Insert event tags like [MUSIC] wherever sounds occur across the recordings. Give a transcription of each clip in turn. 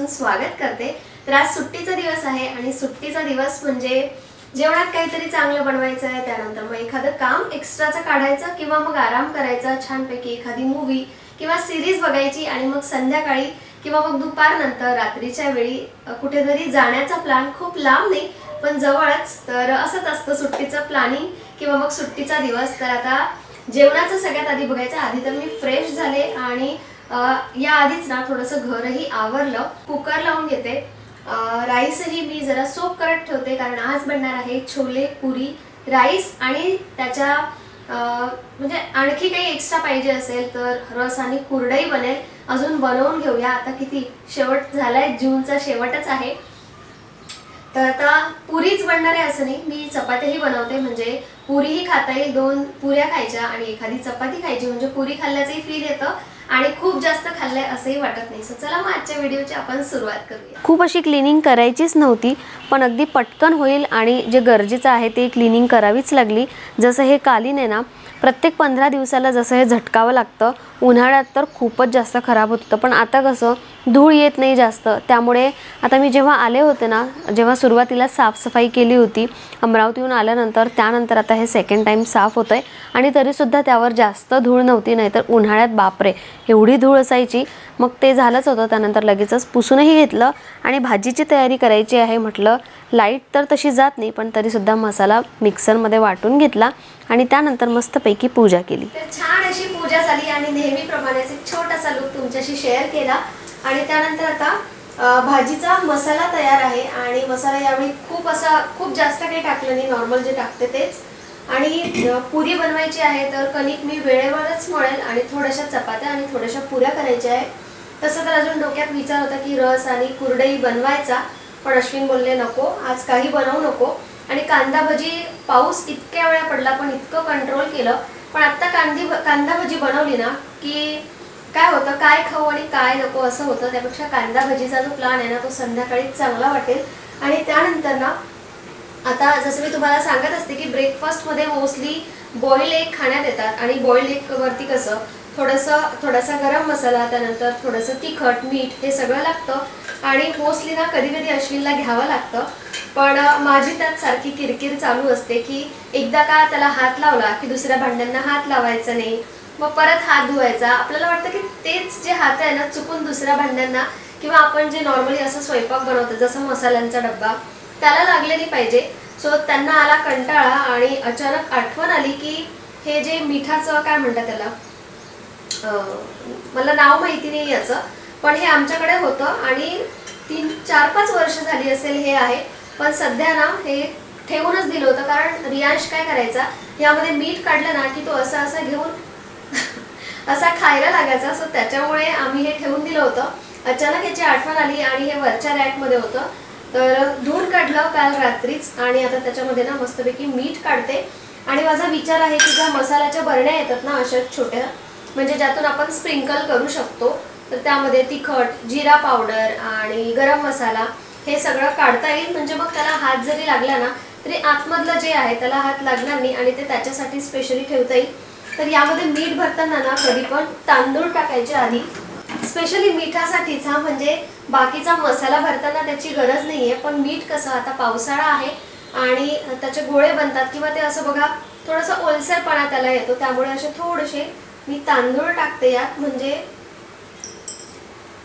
मनापासून स्वागत करते. तर आज सुट्टीचा दिवस आहे आणि सुट्टीचा दिवस म्हणजे जेवणात काहीतरी चांगलं बनवायचं आहे त्यानंतर मग एखादं काम एक्स्ट्राचं काढायचं किंवा मग आराम करायचा छानपैकी एखादी मूवी किंवा सिरीज बघायची आणि मग संध्याकाळी किंवा मग दुपारनंतर रात्रीच्या वेळी कुठेतरी जाण्याचा प्लॅन खूप लांब नाही पण जवळच. तर असंच असतं सुट्टीचं प्लॅनिंग किंवा मग सुट्टीचा दिवस. तर आता जेवणाचं सगळ्यात आधी बघायचं. आधी तर मी फ्रेश झाले आणि या आधीच ना थोडंसं घरही आवरलं कुकर लावून घेते. राईसही मी जरा सोप करत ठेवते कारण आज बनणार आहे छोले पुरी राईस आणि त्याच्या म्हणजे आणखी काही एक्स्ट्रा पाहिजे असेल तर रस आणि कुरडई बनेल. अजून बनवून घेऊया. आता किती? शेवट झालाय. जूनचा शेवटच आहे. तर आता पुरीच बनणार आहे असं नाही. मी चपात्याही बनवते. म्हणजे पुरीही खाता येईल. दोन पुऱ्या खायच्या आणि एखादी चपाती खायची. म्हणजे पुरी खाल्ल्याचंही फील येतं. आणि खूप जास्त खाल्लंय असंही वाटत नाही. सो चला मग आजच्या व्हिडिओची आपण सुरुवात करूया. खूप अशी क्लिनिंग करायचीच नव्हती पण अगदी पटकन होईल आणि जे गरजेचं आहे ते क्लिनिंग करावीच लागली. जसं हे कालीन आहे ना प्रत्येक पंधरा दिवसाला जसं हे झटकावं लागतं उन्हाळ्यात तर खूपच जास्त खराब होत होतं. पण आता कसं धूळ येत नाही जास्त. त्यामुळे आता मी जेव्हा आले होते ना जेव्हा सुरुवातीला साफसफाई केली होती अमरावतीहून आल्यानंतर त्यानंतर आता हे सेकंड टाईम साफ होतं आहे आणि तरीसुद्धा त्यावर जास्त धूळ नव्हती नाही तर उन्हाळ्यात बापरे एवढी धूळ असायची. मग ते झालंच होतं त्यानंतर लगेचच पुसूनही घेतलं आणि भाजीची तयारी करायची आहे म्हटलं. लाइट तर तशी जात नाही पण तरीसुद्धा मसाला मिक्सरमध्ये वाटून घेतला. आणि त्यानंतर मस्तपैकी पूजा केली. तर छान अशी पूजा झाली आणि नेहमीप्रमाणेच एक छोटासा लुक तुमच्याशी शेअर केला. आणि त्यानंतर आता भाजीचा मसाला तयार आहे आणि मसाला यावेळी खूप असा खूप जास्त काही टाकलं नाही नॉर्मल जे टाकते तेच. आणि पुरी बनवायची आहे तर कणिक मी वेळेवरच मळेल आणि थोड्याशा चपात्या आणि थोड्याशा पुऱ्या करायच्या आहे तसं तर अजून डोक्यात विचार होता की रस आणि कुरडई बनवायचा पण अश्विन बोलले नको आज काही बनवू नको. आणि कांदा भजी पाऊस इतक्या वेळा पडला पण इतकं कंट्रोल केलं. पण आत्ता कांदी कांदा भजी बनवली ना की काय होतं काय खाऊ आणि काय नको असं होतं. त्यापेक्षा कांदा भजीचा जो प्लॅन आहे ना तो संध्याकाळी चांगला वाटेल. आणि त्यानंतर ना आता जसं मी तुम्हाला सांगत असते की ब्रेकफास्टमध्ये मोस्टली बॉईल एग खाण्यात येतात. आणि बॉईल एगवरती कसं थोडंसं थोडासा गरम मसाला त्यानंतर थोडंसं तिखट मीठ हे सगळं लागतं. आणि मोस्टली ना कधी कधी अश्विनला घ्यावं लागतं. पण माझी त्यात सारखी किरकिर चालू असते की एकदा का त्याला हात लावला की दुसऱ्या भांड्यांना हात लावायचा नाही मग परत हात धुवायचा. आपल्याला वाटतं की तेच जे हात आहे ना चुकून दुसऱ्या भांड्यांना किंवा आपण जे नॉर्मली असं स्वयंपाक बनवतो जसं मसाल्यांचा डब्बा त्याला लागलेली पाहिजे. सो त्यांना आला कंटाळा आणि अचानक आठवण आली की हे जे मिठाचं काय म्हणतात त्याला मला नाव माहिती नाही याचं. पण हे आमच्याकडे होतं आणि तीन चार पाच वर्ष झाली असेल हे आहे. पण सध्या ना हे ठेवूनच दिलं होतं. कारण रियांश काय करायचा यामध्ये मीठ काढलं ना की तो असा असं घेऊन [LAUGHS] असा खायला लागायचा. सो त्याच्यामुळे आम्ही हे ठेवून दिलं होतं. अचानक याची आठवण आली आणि हे वरच्या रॅकमध्ये होतं. तर धूर काढलं काल रात्रीच आणि आता त्याच्यामध्ये ना मस्तपैकी मीठ काढते. आणि माझा विचार आहे की ज्या मसाल्याच्या बरण्या येतात ना अशा छोट्या म्हणजे ज्यातून आपण स्प्रिंकल करू शकतो तर त्यामध्ये तिखट जिरा पावडर आणि गरम मसाला हे सगळं काढता येईल. म्हणजे मग त्याला हात जरी लागला ना तरी आतमधलं जे आहे त्याला हात लागणार नाही आणि ते त्याच्यासाठी स्पेशली ठेवता येईल. तर यामध्ये मीठ भरताना ना कधी पण तांदूळ टाकायचे आधी. स्पेशली मिठासाठीच हा म्हणजे बाकीचा मसाला भरताना त्याची गरज नाहीये पण मीठ कसं आता पावसाळा आहे आणि त्याचे गोळे बनतात किंवा ते असं बघा थोडंसं ओलसरपणा त्याला येतो त्यामुळे असे थोडेसे मी तांदूळ टाकते यात. म्हणजे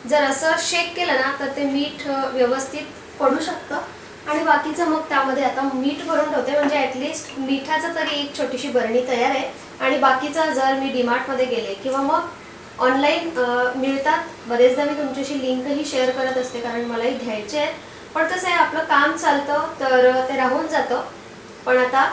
जर असं शेक केलं ना तर ते मीठ व्यवस्थित पडू शकतं. आणि बाकीचं मग त्यामध्ये आता मीठ भरून ठेवते म्हणजे ॲटलिस्ट मिठाचं तरी एक छोटीशी बरणी तयार आहे. आणि बाकीचं जर मी डीमार्टमध्ये गेले किंवा मग ऑनलाईन मिळतात. बरेचदा मी तुमच्याशी लिंकही शेअर करत असते कारण मलाही घ्यायचे आहेत. पण कसं आहे आपलं काम चालतं तर ते राहून जातं. पण आता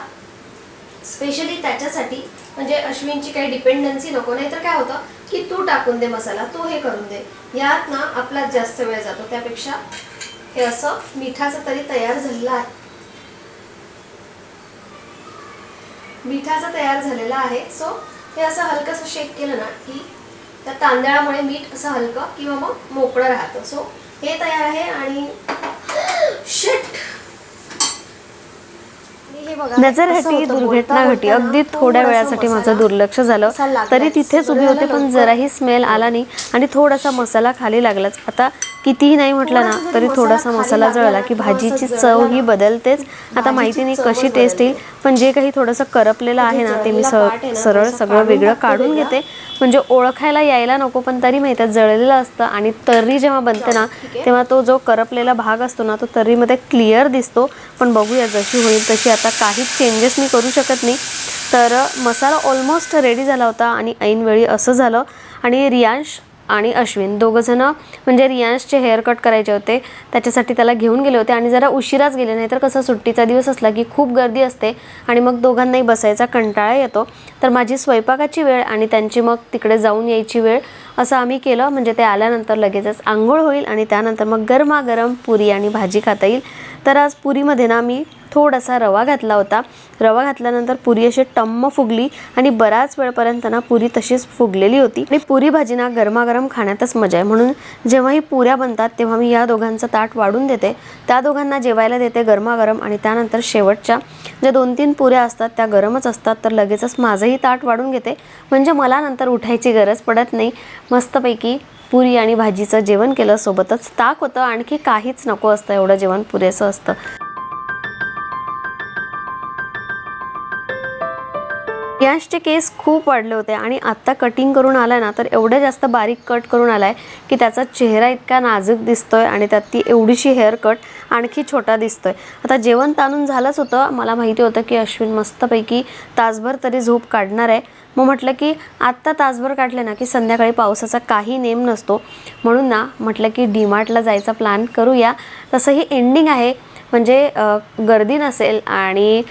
स्पेशली त्याच्यासाठी म्हणजे अश्विनची काही डिपेंडन्सी नको. नाही तर काय होतं की तू टाकून दे मसाला तू हे करून दे. यात ना आपला जास्त वेळ जातो. त्यापेक्षा हे असं मिठाचं तरी तयार झालेलं आहे. मिठाचं तयार झालेलं आहे. सो हे असं हलकंसं शेक केलं ना की त्या तांदळामुळे मीठ असं हलकं किंवा मग मोकळं राहतं. सो हे तयार आहे आणि [GASPS] शिट आणि की बघा नजर कसं हटी होतं, दुर्घटना घटी अगदी थोड्या वेळासाठी माझं दुर्लक्ष झालं. तरी तिथेच उभी होते पण जराही स्मेल आला नाही आणि थोडासा मसाला खाली लागलाच. आता कितीही नाही म्हटलं ना तरी थोडासा मसाला जळला की भाजीची चव ही बदलतेच. आता माहिती नाही कशी टेस्ट येईल पण जे काही थोडंसं करपलेलं आहे ना ते मी स सरळ सगळं वेगळं काढून. घेते. म्हणजे ओळखायला यायला नको पण तरी माहिती आहे जळलेलं असतं आणि तर्री जेव्हा बनते ना. तेव्हा तो जो करपलेला भाग असतो ना तो तर्रीमध्ये क्लिअर दिसतो. पण बघूया जशी होईल तशी. आता काहीच चेंजेस मी करू शकत नाही. तर मसाला ऑलमोस्ट रेडी झाला होता आणि ऐनवेळी असं झालं. आणि रियांश आणि अश्विन दोघंजणं म्हणजे रियांशचे हेअर कट करायचे होते. त्याच्यासाठी त्याला घेऊन गेले होते आणि जरा उशिराच गेले. नाही तर कसं सुट्टीचा दिवस असला की खूप गर्दी असते आणि मग दोघांनाही बसायचा कंटाळा येतो. तर माझी स्वयंपाकाची वेळ आणि त्यांची मग तिकडे जाऊन यायची वेळ असं आम्ही केलं. म्हणजे ते आल्यानंतर लगेचच आंघोळ होईल आणि त्यानंतर मग गरमागरम पुरी आणि भाजी खाता येईल. तर आज पुरीमध्ये ना मी थोडासा रवा घातला होता. रवा घातल्यानंतर पुरी अशी टम्म फुगली आणि बराच वेळपर्यंत ना पुरी तशीच फुगलेली होती. आणि पुरी भाजी ना गरमागरम खाण्यातच मजा आहे. म्हणून जेव्हाही पुऱ्या बनतात तेव्हा मी या दोघांचं ताट वाढून देते. त्या दोघांना जेवायला देते गरमागरम आणि त्यानंतर शेवटच्या ज्या दोन तीन पुऱ्या असतात त्या गरमच असतात. तर लगेचच माझंही ताट वाढून घेते. म्हणजे मला नंतर उठायची गरज पडत नाही. मस्तपैकी पुरी आणि भाजीचं जेवण केलं. सोबतच ताक होतं. आणखी काहीच नको असतं. एवढं जेवण पुरेसं असतं. यशचे केस खूप वाढले होते आणि आत्ता कटिंग करून आलाय ना तर एवढं जास्त बारीक कट करून आलाय की त्याचा चेहरा इतका नाजूक दिसतोय आणि त्यात ती एवढीशी हेअर कट आणखी छोटा दिसतोय. आता जेवण ताणून झालंच होतं. मला माहिती होतं की अश्विन मस्तपैकी तासभर तरी झोप काढणार आहे. मग म्हटलं की आत्ता तासभर काढले ना की संध्याकाळी पावसाचा काही नेम नसतो. म्हणून ना म्हटलं की डीमार्टला जायचा प्लॅन करूया. तसं ही एंडिंग आहे. म्हणजे गर्दी नसेल आणि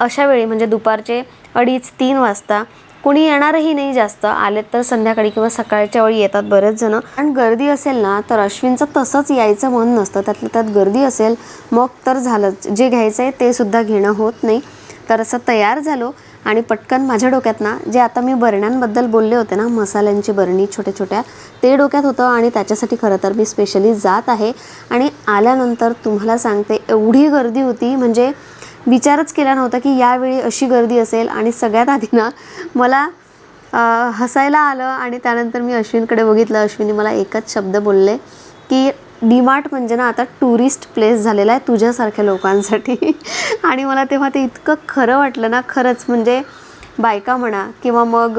अशा वेळी म्हणजे दुपारचे अडीच तीन वाजता कुणी येणारही नाही जास्त. आले तर संध्याकाळी किंवा सकाळच्या वेळी येतात बरेच जण. आणि गर्दी असेल ना तर अश्विनचं तसंच यायचं मन नसतं. त्यातल्या त्यात गर्दी असेल मग तर झालंच. जे घ्यायचं आहे ते सुद्धा घेणं होत नाही. तर असं तयार झालो. आणि पटकन माझ्या डोक्यात ना जे आता मी बरण्यांबद्दल बोलले होते ना मसाल्यांची बरणी छोट्या छोट्या ते डोक्यात होतं आणि त्याच्यासाठी खरं तर मी स्पेशली जात आहे. आणि आल्यानंतर तुम्हाला सांगते एवढी गर्दी होती म्हणजे विचारच केला नव्हता की यावेळी अशी गर्दी असेल. आणि सगळ्यात आधी ना मला हसायला आलं आणि त्यानंतर मी अश्विनकडे बघितलं. अश्विनी मला एकच शब्द बोलले की डीमार्ट म्हणजे ना आता टुरिस्ट प्लेस झालेला आहे तुझ्यासारख्या लोकांसाठी. [LAUGHS] आणि मला तेव्हा ते इतकं खरं वाटलं ना खरंच म्हणजे बायका म्हणा किंवा मग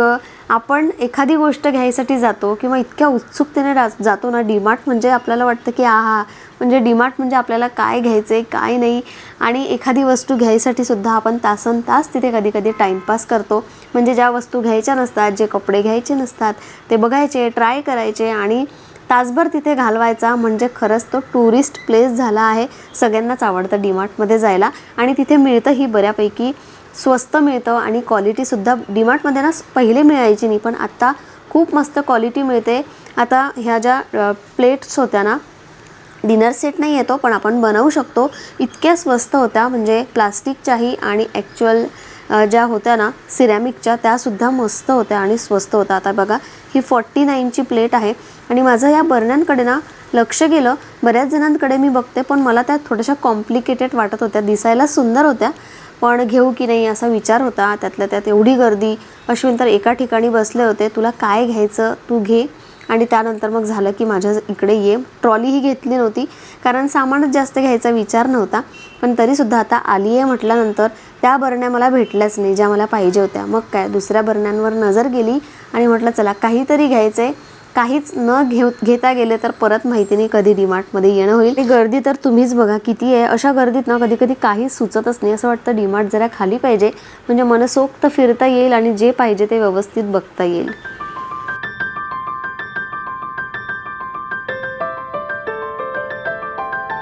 आपण एखादी गोष्ट घ्यायसाठी जातो किंवा इतक्या उत्सुकतेने रा जातो ना डीमार्ट म्हणजे आपल्याला वाटतं की आहा म्हणजे डीमार्ट म्हणजे आपल्याला काय घ्यायचं आहे काय नाही. आणि एखादी वस्तू घ्यायसाठी सुद्धा आपण तासन तास तिथे कधी कधी टाईमपास करतो. म्हणजे ज्या वस्तू घ्यायच्या नसतात जे कपडे घ्यायचे नसतात ते बघायचे ट्राय करायचे आणि तासभर तिथे घालवायचा म्हणजे खरंच तो टुरिस्ट प्लेस झाला आहे. सगळ्यांनाच आवडतं डीमार्टमध्ये जायला. आणि तिथे मिळतं ही बऱ्यापैकी. स्वस्त मिळतं आणि क्वालिटीसुद्धा डीमार्टमध्ये ना पहिले मिळायची नाही पण आत्ता खूप मस्त क्वालिटी मिळते. आता ह्या ज्या प्लेट्स होत्या ना डिनर सेट नाही येतो पण आपण बनवू शकतो. इतक्या स्वस्त होत्या म्हणजे प्लास्टिकच्याही आणि ॲक्च्युअल ज्या होत्या ना सिरॅमिकच्या त्यासुद्धा मस्त होत्या आणि स्वस्त होत्या. आता बघा ही फॉर्टी नाईनची प्लेट आहे. आणि माझं या बरण्यांकडे ना लक्ष गेलं. बऱ्याच जणांकडे मी बघते पण मला त्या थोड्याशा कॉम्प्लिकेटेड वाटत होत्या दिसायला सुंदर होत्या. पण घेऊ की नाही असा विचार होता त्यातल्या त्यात एवढी गर्दी. अश्विन तर एका ठिकाणी बसले होते तुला काय घ्यायचं तू घे. आणि त्यानंतर मग झालं की माझ्या इकडे ये. ट्रॉलीही घेतली नव्हती कारण सामानच जास्त घ्यायचा विचार नव्हता. पण तरीसुद्धा आता आली आहे म्हटल्यानंतर त्या बरण्या मला भेटल्याच नाही ज्या मला पाहिजे होत्या. मग काय दुसऱ्या बरण्यांवर नजर गेली आणि म्हटलं चला काहीतरी घ्यायचं आहे काहीच न घेऊ घेता गेले तर परत माहिती नाही कधी डीमार्टमध्ये येणं होईल. गर्दी तर तुम्हीच बघा किती आहे. अशा गर्दीत ना कधी कधी काही सुचतच नाही. असं वाटतं डीमार्ट जरा खाली पाहिजे. म्हणजे मनसोक्त फिरता येईल आणि जे पाहिजे ते व्यवस्थित बघता येईल.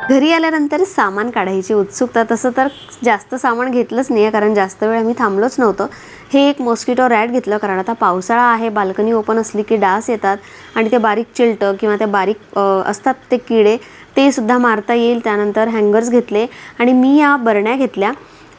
घरी आल्यानंतर सामान काढायची उत्सुकता. तसं तर जास्त सामान घेतलंच नाही आहे कारण जास्त वेळ आम्ही थांबलोच नव्हतं. हे एक मॉस्किटो रॅट घेतलं कारण आता पावसाळा आहे बाल्कनी ओपन असली की डास येतात आणि ते बारीक चिलटं किंवा ते बारीक असतात ते किडे ते सुद्धा मारता येईल. त्यानंतर हँगर्स घेतले आणि मी या बरण्या घेतल्या.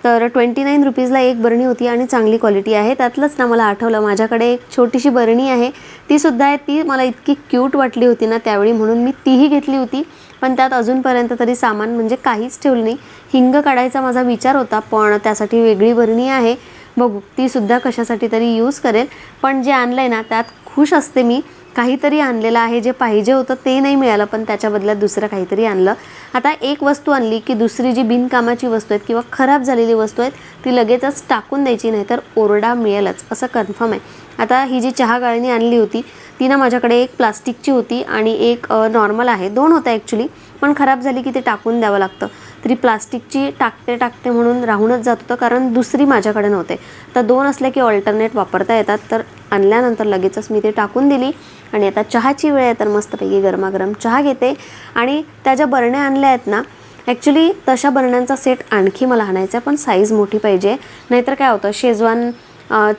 तर ट्वेंटी नाईन रुपीजला एक बरणी होती आणि चांगली क्वालिटी आहे. त्यातलंच ना मला आठवलं माझ्याकडे एक छोटीशी बरणी आहे. तीसुद्धा आहे ती मला इतकी क्यूट वाटली होती ना त्यावेळी म्हणून मी तीही घेतली होती. पण त्यात अजूनपर्यंत तरी सामान म्हणजे काहीच ठेवलं नाही. हिंग काढायचा माझा विचार होता पण त्यासाठी वेगळी बरणी आहे. बघू तीसुद्धा कशासाठी तरी यूज करेल. पण जे आणलं आहे ना त्यात खुश असते मी. काहीतरी आणलेलं आहे जे पाहिजे होतं ते नाही मिळालं पण त्याच्या बदल्यात दुसरं काहीतरी आणलं. आता एक वस्तू आणली की दुसरी जी बिनकामाची वस्तू आहेत किंवा खराब झालेली वस्तू आहेत ती लगेचच टाकून द्यायची नाही तर ओरडा मिळेलच असं कन्फर्म आहे. आता ही जी चहा गाळणी आणली होती ती ना माझ्याकडे एक प्लास्टिकची होती आणि एक नॉर्मल आहे. दोन होत्या ॲक्च्युली पण खराब झाली की ते टाकून द्यावं लागतं. तरी प्लास्टिकची टाकते टाकते म्हणून राहूनच जात होतं कारण दुसरी माझ्याकडे नव्हते. तर दोन असले की ऑल्टरनेट वापरता येतात तर आणल्यानंतर लगेचच मी ते टाकून दिली. आणि आता चहाची वेळ आहे तर मस्तपैकी गरमागरम चहा घेते. आणि त्या ज्या बरण्या आणल्या आहेत ना ॲक्च्युली तशा बरण्यांचा सेट आणखी मला आणायचा आहे पण साईज मोठी पाहिजे. नाहीतर काय होतं शेजवान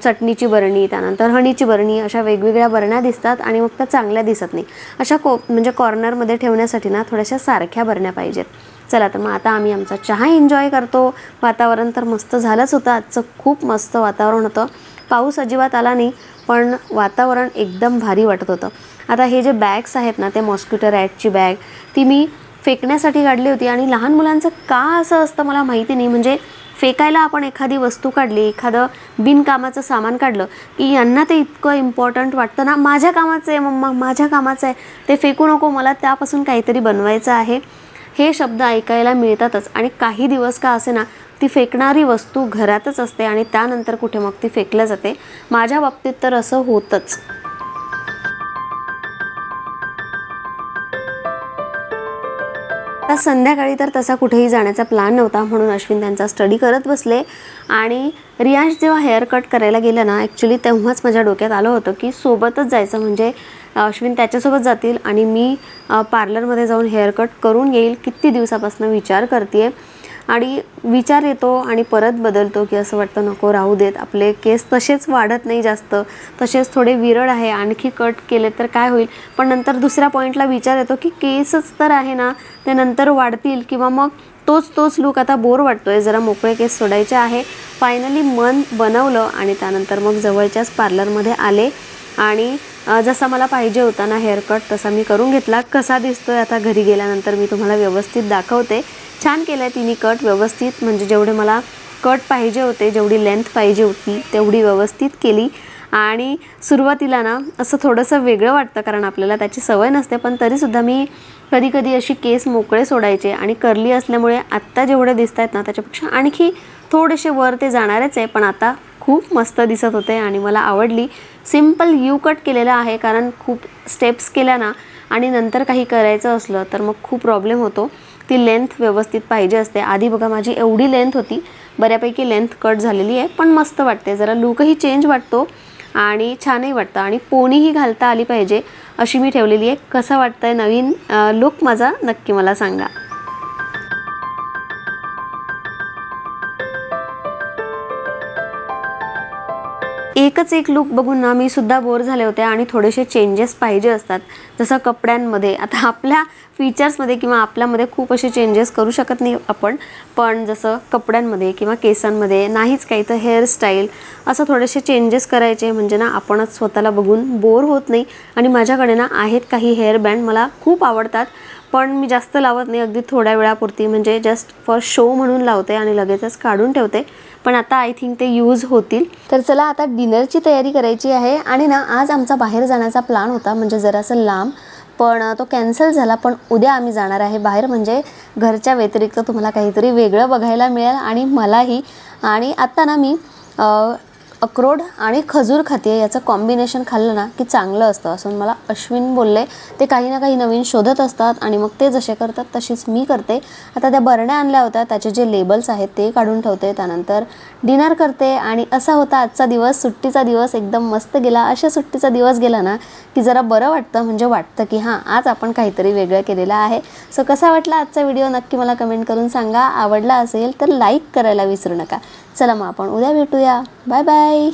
चटणीची बरणी त्यानंतर हणीची बरणी अशा वेगवेगळ्या बरण्या दिसतात आणि मग त्या चांगल्या दिसत नाही. अशा को म्हणजे कॉर्नरमध्ये ठेवण्यासाठी ना थोड्याशा सारख्या बरण्या पाहिजेत. चला तर मग आता आम्ही आमचा चहा एन्जॉय करतो. वातावरण तर मस्त झालंच होतं. आजचं खूप मस्त वातावरण होतं. पाऊस अजिबात आला नाही पण वातावरण एकदम भारी वाटत होतं. आता हे जे बॅग्स आहेत ना ते मॉस्किटो रॅटची बॅग ती मी फेकण्यासाठी काढली होती आणि लहान मुलांचं का असं असतं मला माहिती नाही. म्हणजे फेकायला आपण एखादी वस्तू काढली एखादं बिनकामाचं सामान काढलं की यांना ते इतकं इम्पॉर्टंट वाटतं ना. माझ्या कामाचं आहे मम्मा माझ्या कामाचं आहे. ते फेकू नको मला त्यापासून काहीतरी बनवायचं आहे. हे शब्द ऐकायला मिळतातच. आणि काही दिवस का असे ना ती फेकणारी वस्तू घरातच असते आणि त्यानंतर कुठे मग ती फेकल्या जाते. माझ्या बाबतीत तर असं होतंच. आता संध्याकाळी तर तसा कुठेही जाण्याचा प्लॅन नव्हता म्हणून अश्विन त्यांचा स्टडी करत बसले. आणि रियाश जेव्हा हेअर कट करायला गेलं ना ॲक्च्युली तेव्हाच माझ्या डोक्यात आलं होतं की सोबतच जायचं. म्हणजे अश्विन त्याच्यासोबत जातील आणि मी पार्लरमध्ये जाऊन हेअर कट करून येईल किती दिवसापासून विचार करते आणि विचार येतो आणि परत बदलतो की असं वाटतं नको राहू देत आपले केस तसेच वाढत नाही जास्त तसेच थोडे विरळ आहे आणखी कट केले तर काय होईल? पण नंतर दुसऱ्या पॉईंटला विचार येतो की केसच तर आहे ना ते नंतर वाढतील किंवा मग तोच तोच लूक आता बोर वाटतो आहे जरा मोकळे केस सोडायचे आहे. फायनली मन बनवलं आणि त्यानंतर मग जवळच्याच पार्लरमध्ये आले आणि जसा मला पाहिजे होता ना हेअरकट तसा मी करून घेतला. कसा दिसतोय आता घरी गेल्यानंतर मी तुम्हाला व्यवस्थित दाखवते. छान केलं आहे तिने कट व्यवस्थित. म्हणजे जेवढे मला कट पाहिजे होते जेवढी लेंथ पाहिजे होती तेवढी व्यवस्थित केली. आणि सुरुवातीला ना असं थोडंसं वेगळं वाटतं कारण आपल्याला त्याची सवय नसते. पण तरीसुद्धा मी कधी कधी अशी केस मोकळे सोडायचे आणि करली असल्यामुळे आत्ता जेवढे दिसत आहेत ना त्याच्यापेक्षा आणखी थोडेसे वर ते जाणारच आहे. पण आता खूप मस्त दिसत होते आणि मला आवडली. सिंपल यू कट केलेलं आहे कारण खूप स्टेप्स केल्या ना आणि नंतर काही करायचं असलं तर मग खूप प्रॉब्लेम होतो. ती लेंथ व्यवस्थित पाहिजे असते. आधी बघा माझी एवढी लेंथ होती बऱ्यापैकी लेंथ कट झालेली आहे पण मस्त वाटते. जरा लुकही चेंज वाटतो आणि छानही वाटतं. आणि पोणीही घालता आली पाहिजे अशी मी ठेवलेली आहे. कसं वाटतं आहे नवीन लुक माझा नक्की मला सांगा. एकच एक लुक बघून ना मी सुद्धा बोर झाले होते आणि थोडेसे चेंजेस पाहिजे असतात. जसं कपड्यांमध्ये. आता आपल्या फीचर्समध्ये किंवा आपल्यामध्ये खूप असे चेंजेस करू शकत नाही आपण. पण जसं कपड्यांमध्ये किंवा केसांमध्ये नाहीच काही तर हेअरस्टाईल असं थोडेसे चेंजेस करायचे. म्हणजे ना आपणच स्वतःला बघून बोर होत नाही. आणि माझ्याकडे ना आहेत काही हेअर बँड मला खूप आवडतात. पण मी जास्त लावत नाही. अगदी थोड्या वेळापुरती. म्हणजे जस्ट फॉर शो म्हणून लावते आणि लगेचच काढून ठेवते. पण आता आय थिंक ते यूज होतील. तर चला आता डिनरची तयारी करायची आहे. आणि ना आज आमचा बाहेर जाण्याचा प्लॅन होता म्हणजे जरासं लांब. पण तो कॅन्सल झाला पण उद्या आम्ही जाणार आहे बाहेर. म्हणजे घरच्या व्यतिरिक्त तुम्हाला काहीतरी वेगळं बघायला मिळेल आणि मलाही. आणि आत्ता ना मी अक्रोड आणि खजूर खाते याचं कॉम्बिनेशन खाल्लं ना की चांगलं असतं असं मला अश्विन बोलले. ते काही ना काही नवीन शोधत असतात आणि मग ते जसे करतात तशीच मी करते. आता त्या बरण्या आणल्या होत्या त्याचे जे लेबल्स आहेत ते काढून ठेवते त्यानंतर डिनर करते आणि असा होता आजचा दिवस सुट्टीचा दिवस एकदम मस्त गेला. अशा सुट्टीचा दिवस गेला ना की जरा बरं वाटतं म्हणजे वाटतं की हां आज आपण काहीतरी वेगळं केलेलं आहे. सो कसा वाटला आजचा व्हिडिओ नक्की मला कमेंट करून सांगा. आवडला असेल तर लाईक करायला विसरू नका. चला मग आपण उद्या भेटूया. Bye bye.